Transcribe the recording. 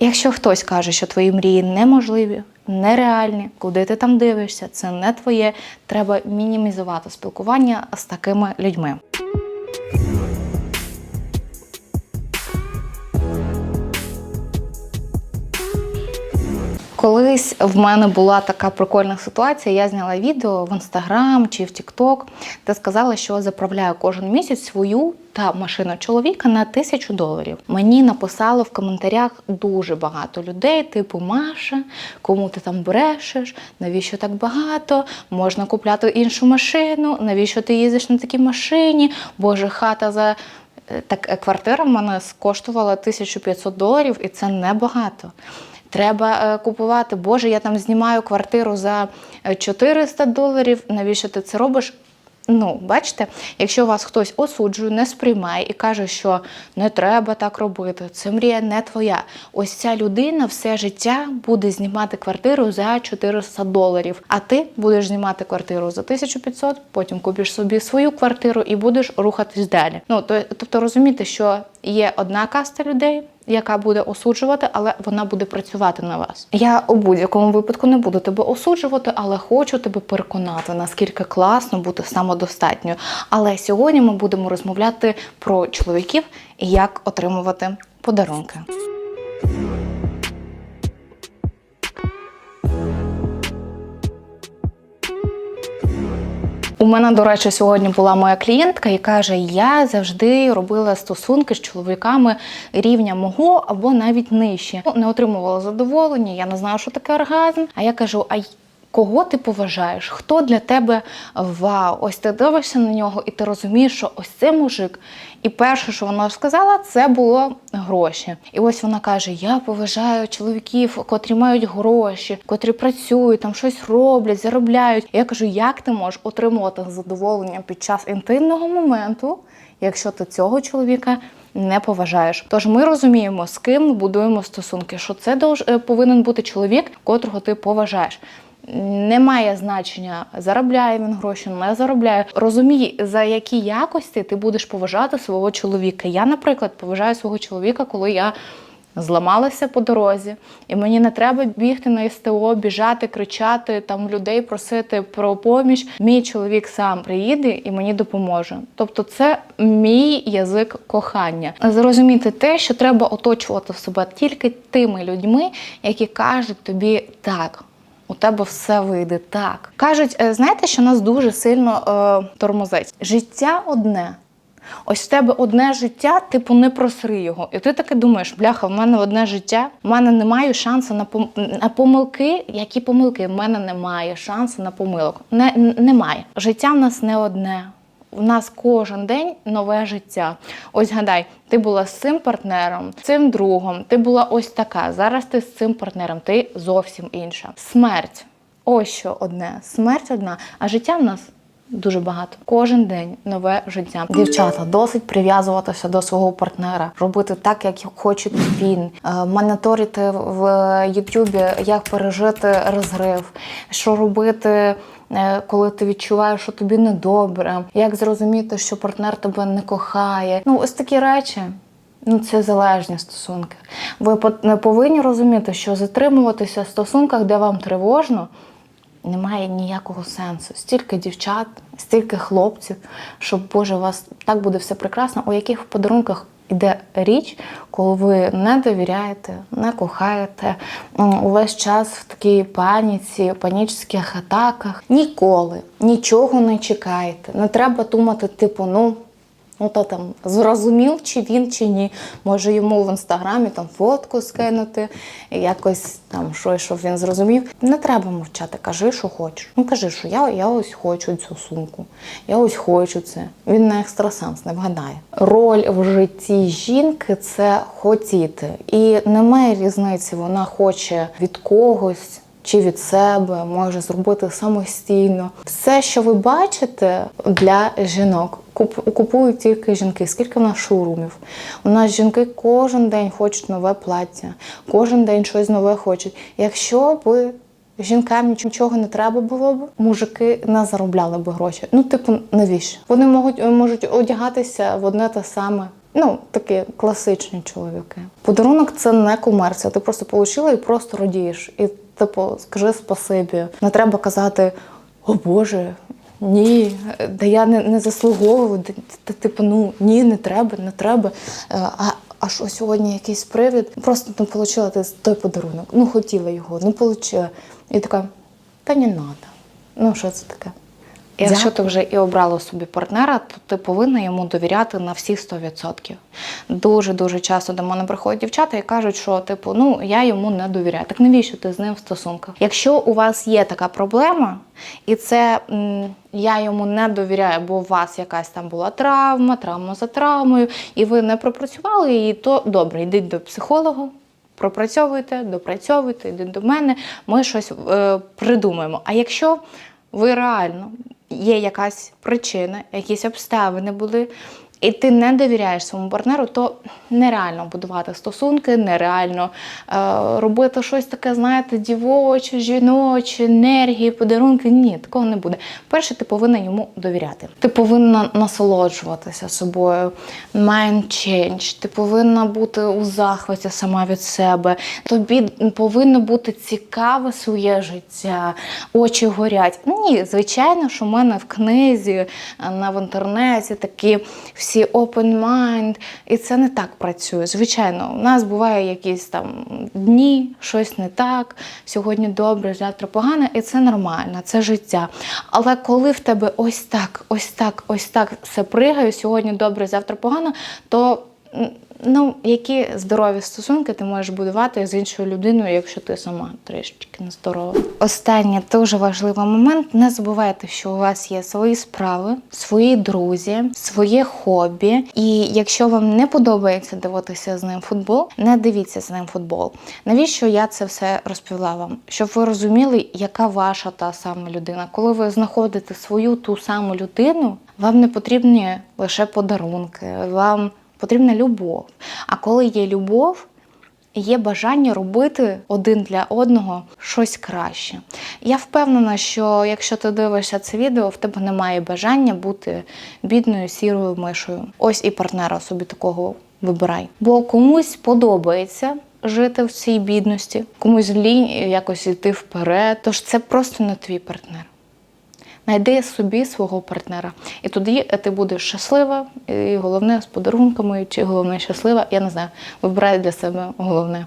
Якщо хтось каже, що твої мрії неможливі, нереальні, куди ти там дивишся, це не твоє, треба мінімізувати спілкування з такими людьми. Колись в мене була така прикольна ситуація. Я зняла відео в інстаграм чи в Тікток, де сказала, що заправляю кожен місяць свою та машину чоловіка на тисячу доларів. Мені написало в коментарях дуже багато людей, типу Маша, кому ти там брешеш, навіщо так багато? Можна купляти іншу машину, навіщо ти їздиш на такій машині? Боже, хата за. Е, Так, е, квартира в мене коштувала 1500 доларів, і це небагато. Треба е, купувати. Боже, я там знімаю квартиру за е, 400 доларів. Навіщо ти це робиш? Ну, бачите, якщо вас хтось осуджує, не сприймає і каже, що не треба так робити, це мрія не твоя. Ось ця людина все життя буде знімати квартиру за 400 доларів, а ти будеш знімати квартиру за 1500, потім купиш собі свою квартиру і будеш рухатись далі. Ну то, тобто розуміти, що є одна каста людей, яка буде осуджувати, але вона буде працювати на вас. Я у будь-якому випадку не буду тебе осуджувати, але хочу тебе переконати, наскільки класно бути самодостатньою. Але сьогодні ми будемо розмовляти про чоловіків і як отримувати подарунки. Мене, до речі, сьогодні була моя клієнтка і каже: я завжди робила стосунки з чоловіками рівня мого або навіть нижче. Ну, Не отримувала задоволення, я не знаю, що таке оргазм. А я кажу: а кого ти поважаєш? Хто для тебе вау? Ось ти дивишся на нього, і ти розумієш, що ось це мужик. І перше, що вона сказала, це було гроші. І ось вона каже: Я поважаю чоловіків, котрі мають гроші, котрі працюють, там щось роблять, заробляють. І я кажу, як ти можеш отримувати задоволення під час інтимного моменту, якщо ти цього чоловіка не поважаєш? Тож ми розуміємо, з ким будуємо стосунки, що це долж- е, повинен бути чоловік, котрого ти поважаєш. Немає значення, заробляє він гроші, не заробляє. Розумій, за які якості ти будеш поважати свого чоловіка. Я, наприклад, поважаю свого чоловіка, коли я зламалася по дорозі, і мені не треба бігти на СТО, біжати, кричати, там людей просити про поміч. Мій чоловік сам приїде і мені допоможе. Тобто, це мій язик кохання. Зрозуміти те, що треба оточувати себе тільки тими людьми, які кажуть тобі так. У тебе все вийде так. Кажуть, е, знаєте, що нас дуже сильно е, тормозить. Життя одне. Ось в тебе одне життя, типу, не просри його. І ти таки думаєш, бляха, в мене одне життя, в мене немає шансу на, пом- на помилки. Які помилки? В мене немає шансу на помилок. Не, немає. Життя в нас не одне. У нас кожен день нове життя. Ось гадай, ти була з цим партнером, цим другом, ти була ось така. Зараз ти з цим партнером, ти зовсім інша. Смерть. Ось що одне. Смерть одна, а життя в нас. Дуже багато. Кожен день нове життя. Дівчата, досить прив'язуватися до свого партнера, робити так, як хоче він, Е, моніторити в Ютубі, як пережити розрив, що робити. Е, Коли ти відчуваєш, що тобі недобре, як зрозуміти, що партнер тебе не кохає. Ну, ось такі речі. Ну, це залежні стосунки. Ви по- повинні розуміти, що затримуватися в стосунках, де вам тривожно, немає ніякого сенсу. Стільки дівчат, стільки хлопців, що Боже, у вас так буде все прекрасно. У яких подарунках іде річ, коли ви не довіряєте, не кохаєте, увесь час в такій паніці, панічних атаках. Ніколи нічого не чекаєте. Не треба думати, типу, ну. Ну, то там зрозумів, чи він, чи ні. Може йому в інстаграмі там фотку скинути, якось там щось, щоб він зрозумів. Не треба мовчати, кажи, що хочеш. Ну кажи, що я, я ось хочу цю сумку, я ось хочу це. Він не екстрасенс, не вгадає. Роль в житті жінки це хотіти. І немає різниці, вона хоче від когось чи від себе, може зробити самостійно. Все, що ви бачите для жінок, купують тільки жінки. Скільки в нас шоурумів? У нас жінки кожен день хочуть нове плаття, кожен день щось нове хочуть. Якщо би жінкам нічого не треба було б, мужики не заробляли б гроші. Ну, типу, навіщо? Вони можуть, можуть одягатися в одне те саме. Ну, такі класичні чоловіки. Подарунок це не комерція. Ти просто отримала і просто радієш. І, типу, скажи спасибі. Не треба казати, о Боже. Ні, да я не, не заслуговую. та Типу, ну ні, не треба, не треба. Е, А, а що сьогодні якийсь привід? Просто не отримала той подарунок. Ну, хотіла його, не отримала. І така, та не треба. Ну, що це таке? Якщо ти вже і обрала собі партнера, то ти повинна йому довіряти на всі 100%. Дуже дуже часто до мене приходять дівчата і кажуть, що типу, ну я йому не довіряю. Так навіщо ти з ним в стосунках? Якщо у вас є така проблема, і це я йому не довіряю, бо у вас якась там була травма, травма за травмою, і ви не пропрацювали її, то добре, йдіть до психолога. Пропрацьовуйте, допрацьовуйте, йдіть до мене, ми щось е, придумаємо. А якщо ви реально є якась причина, якісь обставини були, і ти не довіряєш своєму партнеру, то нереально будувати стосунки, нереально е, робити щось таке, знаєте, дівоче, жіноче, енергії, подарунки. Ні, такого не буде. Перше, ти повинна йому довіряти. Ти повинна насолоджуватися собою, mind change, ти повинна бути у захваті сама від себе. Тобі повинно бути цікаве своє життя, очі горять. Ні, звичайно, що в мене в книзі, е, на в інтернеті такі open mind, і це не так працює. Звичайно, у нас буває якісь там дні, щось не так, сьогодні добре, завтра погано, і це нормально, це життя. Але коли в тебе ось так, ось так, ось так все пригає, сьогодні добре, завтра погано, то ну, які здорові стосунки ти можеш будувати з іншою людиною, якщо ти сама трішечки нездорова. Останній дуже важливий момент: не забувайте, що у вас є свої справи, свої друзі, своє хобі. І якщо вам не подобається дивитися з ним футбол, не дивіться з ним футбол. Навіщо я це все розповіла вам? Щоб ви розуміли, яка ваша та сама людина. Коли ви знаходите свою ту саму людину, вам не потрібні лише подарунки, вам потрібна любов. А коли є любов, є бажання робити один для одного щось краще. Я впевнена, що якщо ти дивишся це відео, в тебе немає бажання бути бідною сірою мишою. Ось і партнера собі такого вибирай. Бо комусь подобається. Жити в цій бідності, комусь лінь якось йти вперед. Тож це просто не твій партнер. Найди собі свого партнера. І тоді ти будеш щаслива, і головне з подарунками, чи головне щаслива, я не знаю, вибирай для себе головне.